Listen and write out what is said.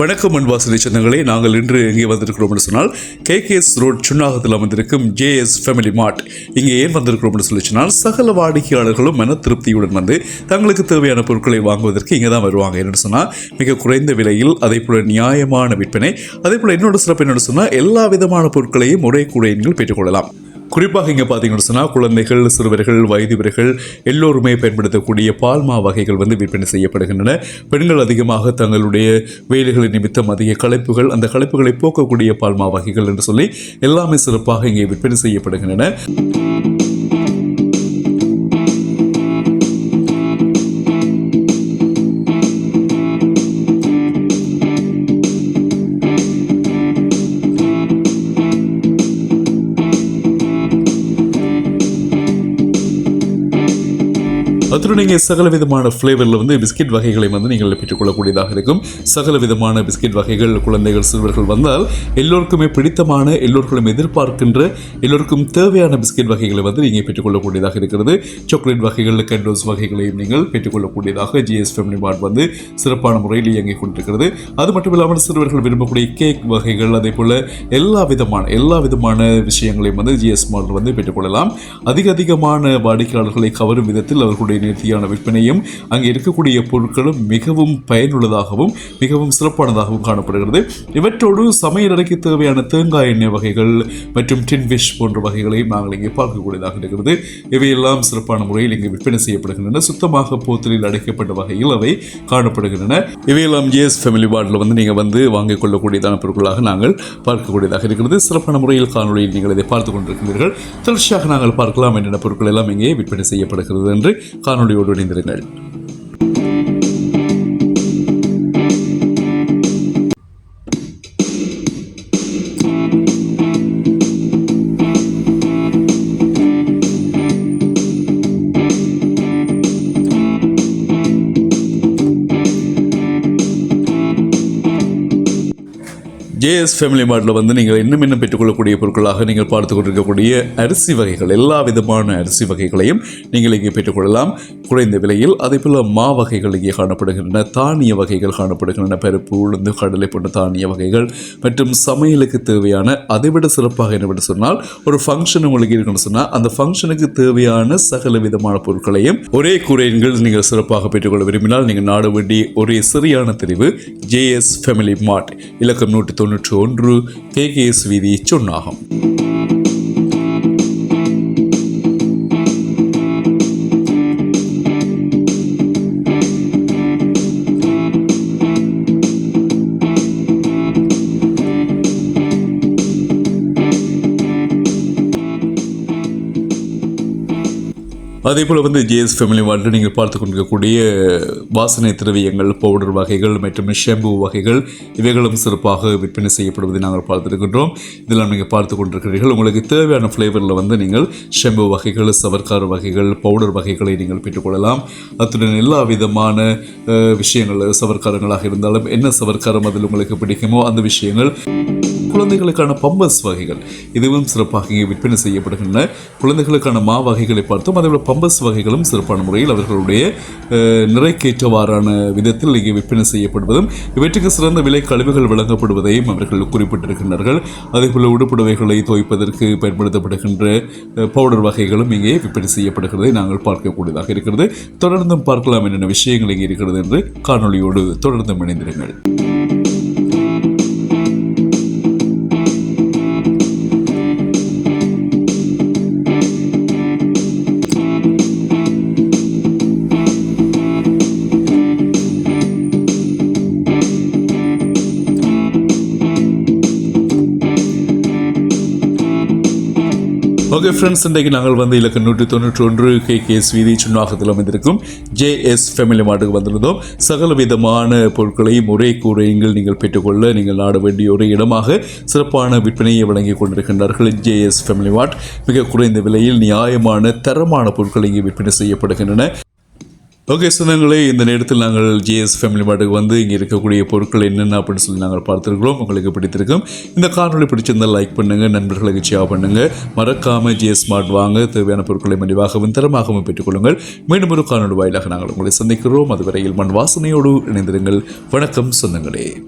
வணக்கம் அன்பாசிரி சொந்தங்களே நாங்கள் இன்று எங்கே வந்திருக்கிறோம் என்று சொன்னால் கேகேஎஸ் ரோட் சுன்னாகத்தில் அமர்ந்திருக்கும் ஜேஎஸ் ஃபேமிலி மார்ட் இங்கே ஏன் வந்திருக்கிறோம் சொல்லி சொன்னால் சகல வாடிக்கையாளர்களும் மன திருப்தியுடன் வந்து தங்களுக்கு தேவையான பொருட்களை வாங்குவதற்கு இங்கே தான் வருவாங்க. என்னென்னு சொன்னால் மிக குறைந்த விலையில் அதே போல் நியாயமான விற்பனை அதே போல் என்னோட சிறப்பு என்னென்னு சொன்னால் எல்லா விதமான பொருட்களையும் ஒரே கூடையங்கள் பெற்றுக்கொள்ளலாம் குறிப்பாக இங்கே பார்த்தீங்கன்னு சொன்னால் குழந்தைகள் சிறுவர்கள் வயதுவர்கள் எல்லோருமே பயன்படுத்தக்கூடிய பால்மா வகைகள் வந்து விற்பனை செய்யப்படுகின்றன. பெண்கள் அதிகமாக தங்களுடைய வேலைகளின் நிமித்தம் அதிக களைப்புகள் அந்த களைப்புகளை போக்கக்கூடிய பால்மா வகைகள் என்று சொல்லி எல்லாமே சிறப்பாக இங்கே விற்பனை செய்யப்படுகின்றன. அத்துடன் நீங்கள் சகல விதமான ஃப்ளேவரில் வந்து பிஸ்கெட் வகைகளை வந்து நீங்கள் பெற்றுக்கொள்ளக்கூடியதாக இருக்கும். சகல விதமான பிஸ்கெட் வகைகள் குழந்தைகள் சிறுவர்கள் வந்தால் எல்லோருக்குமே பிடித்தமான எல்லோருக்கும் எதிர்பார்க்கின்ற எல்லோருக்கும் தேவையான பிஸ்கெட் வகைகளை வந்து நீங்கள் பெற்றுக்கொள்ளக்கூடியதாக இருக்கிறது. சாக்லேட் வகைகள் கண்டோஸ் வகைகளையும் நீங்கள் பெற்றுக்கொள்ளக்கூடியதாக ஜிஎஸ் ஃபேமிலி மார்ட் வந்து சிறப்பான முறையில் இயங்கிக் கொண்டிருக்கிறது. அது மட்டும் இல்லாமல் சிறுவர்கள் விரும்பக்கூடிய கேக் வகைகள் அதே போல் எல்லா விதமான எல்லா விதமான விஷயங்களையும் வந்து ஜிஎஸ் மார்ட் வந்து பெற்றுக்கொள்ளலாம். அதிக அதிகமான வாடிக்கையாளர்களை கவரும் விதத்தில் அவர்களுடைய நேர்த்தியான விற்பனையும் அங்கே இருக்கக்கூடிய பொருட்களும் மிகவும் பயனுள்ளதாகவும் மிகவும் சிறப்பானதாகவும் காணப்படுகிறது. இவற்றோடு சமையல் அறைக்கு தேவையான தேங்காய் எண்ணெய் வகைகள் மற்றும் டின்விஷ் போன்ற வகைகளையும் நாங்கள் இங்கே பார்க்கக்கூடியதாக இருக்கிறது. இவையெல்லாம் சிறப்பான முறையில் இங்கே விற்பனை செய்யப்படுகின்றன. சுத்தமாக போத்தலில் அடைக்கப்பட்ட வகையில் அவை காணப்படுகின்றன. இவையெல்லாம் ஜேஎஸ் ஃபேமிலி வார்டில் வந்து நீங்கள் வந்து வாங்கிக் கொள்ளக்கூடியதான பொருட்களாக நாங்கள் பார்க்கக்கூடியதாக இருக்கிறது. சிறப்பான முறையில் காணொலியில் நீங்கள் இதை பார்த்து கொண்டிருக்கிறீர்கள். தொடர்ச்சியாக நாங்கள் பார்க்கலாம் என்னென்ன பொருட்கள் எல்லாம் இங்கே விற்பனை செய்யப்படுகிறது என்று காணொலியோடு இணைந்திருங்கள். ஜேஎஸ் ஃபேமிலி மார்ட்டில் வந்து நீங்கள் இன்னும் இன்னும் பெற்றுக்கொள்ளக்கூடிய பொருட்களாக நீங்கள் பார்த்து கொண்டிருக்கக்கூடிய அரிசி வகைகள் எல்லா விதமான அரிசி வகைகளையும் நீங்கள் இங்கே பெற்றுக்கொள்ளலாம். குறைந்த விலையில் அதே போல் மா வகைகள் இங்கே காணப்படுகின்றன தானிய வகைகள் காணப்படுகின்றன பருப்பு உளுந்து கடலை போன்ற தானிய வகைகள். மற்றும் சமையலுக்கு தேவையான அதைவிட சிறப்பாக என்னவென்று சொன்னால் ஒரு ஃபங்க்ஷன் உங்களுக்கு இருக்குன்னு சொன்னால் அந்த ஃபங்க்ஷனுக்கு தேவையான சகல விதமான பொருட்களையும் ஒரே கூரையின்கள் நீங்கள் சிறப்பாக பெற்றுக்கொள்ள விரும்பினால் நீங்கள் நாடு வேண்டிய ஒரே சரியான தெரிவு ஜேஎஸ் ஃபேமிலி மார்ட் இலக்கம் நூற்றி தொன்னூற்று ஒன்று கேகேஎஸ் வீதி சொன்னாகும் அதே போல் வந்து ஜேஎஸ் ஃபேமிலி வார்டில் நீங்கள் பார்த்து கொண்டிருக்கக்கூடிய வாசனை திரவியங்கள் பவுடர் வகைகள் மற்றும் ஷாம்பு வகைகள் இவைகளும் சிறப்பாக விற்பனை செய்யப்படுவதை நாங்கள் பார்த்துருக்கின்றோம். இதெல்லாம் நீங்கள் பார்த்து கொண்டிருக்கிறீர்கள். உங்களுக்கு தேவையான ஃப்ளேவரில் வந்து நீங்கள் ஷாம்பு வகைகள் சவர்க்கார வகைகள் பவுடர் வகைகளை நீங்கள் பெற்றுக்கொள்ளலாம் அத்துடன் எல்லா விதமான விஷயங்கள் சவர்க்காரங்களாக இருந்தாலும் என்ன சவர்க்காரம் அதில் உங்களுக்கு பிடிக்குமோ அந்த விஷயங்கள் குழந்தைகளுக்கான பம்பஸ் வகைகள். இதுவும் சிறப்பாக இங்கே விற்பனை செய்யப்படுகின்றன. குழந்தைகளுக்கான மா வகைகளை பார்த்தோம் அதேபோல் பம்பஸ் வகைகளும் சிறப்பான முறையில் அவர்களுடைய நிறைக்கேற்றவாறான விதத்தில் இங்கே விற்பனை செய்யப்படுவதும் இவற்றுக்கு சிறந்த விலை கழிவுகள் வழங்கப்படுவதையும் அவர்கள் குறிப்பிட்டிருக்கின்றார்கள். அதேபோல் உடுப்புடவைகளை துவைப்பதற்கு பயன்படுத்தப்படுகின்ற பவுடர் வகைகளும் இங்கே விற்பனை செய்யப்படுகிறதை நாங்கள் பார்க்கக்கூடியதாக இருக்கிறது. தொடர்ந்தும் பார்க்கலாம் என்னென்ன விஷயங்கள் இங்கே இருக்கிறது என்று காணொளியோடு தொடர்ந்தும் இணைந்திருங்கள். ஓகே ஃப்ரெண்ட்ஸ் இன்றைக்கு நாங்கள் வந்து இலக்கம் நூற்றி தொண்ணூற்றி ஒன்று கே கேஎஸ் வீதி சுண்ணாகத்தில் அமைந்திருக்கும் ஜேஎஸ் ஃபேமிலி மார்ட்டுக்கு வந்திருந்தோம். சகல விதமான பொருட்களையும் ஒரே கூரையங்கள் நீங்கள் பெற்றுக்கொள்ள நீங்கள் நாட வேண்டிய ஒரு இடமாக சிறப்பான விற்பனையை வழங்கி கொண்டிருக்கின்றார்கள் ஜே எஸ் ஃபேமிலி மார்ட் மிக குறைந்த விலையில் நியாயமான தரமான பொருட்கள் இங்கே விற்பனை செய்யப்படுகின்றன. ஓகே சொந்தங்களே இந்த நேரத்தில் நாங்கள் ஜிஎஸ் ஃபேமிலி மாட்டுக்கு வந்து இங்கே இருக்கக்கூடிய பொருட்கள் என்னென்ன அப்படின்னு சொல்லி நாங்கள் பார்த்துருக்கிறோம். உங்களுக்கு பிடித்திருக்கும். இந்த காணொலி பிடிச்சிருந்தால் லைக் பண்ணுங்கள் நண்பர்களுக்கு ஷேர் பண்ணுங்கள் மறக்காமல் ஜிஎஸ் ஸ்மார்ட் வாங்க. தேவையான பொருட்களை மலிவாகவும் தரமாகவும் பெற்றுக்கொள்ளுங்கள் மீண்டும் ஒரு காணொலி வாயிலாக நாங்கள் உங்களை சந்திக்கிறோம். அதுவரையில் மண் வாசனையோடு இணைந்திருங்கள். வணக்கம் சொந்தங்களே.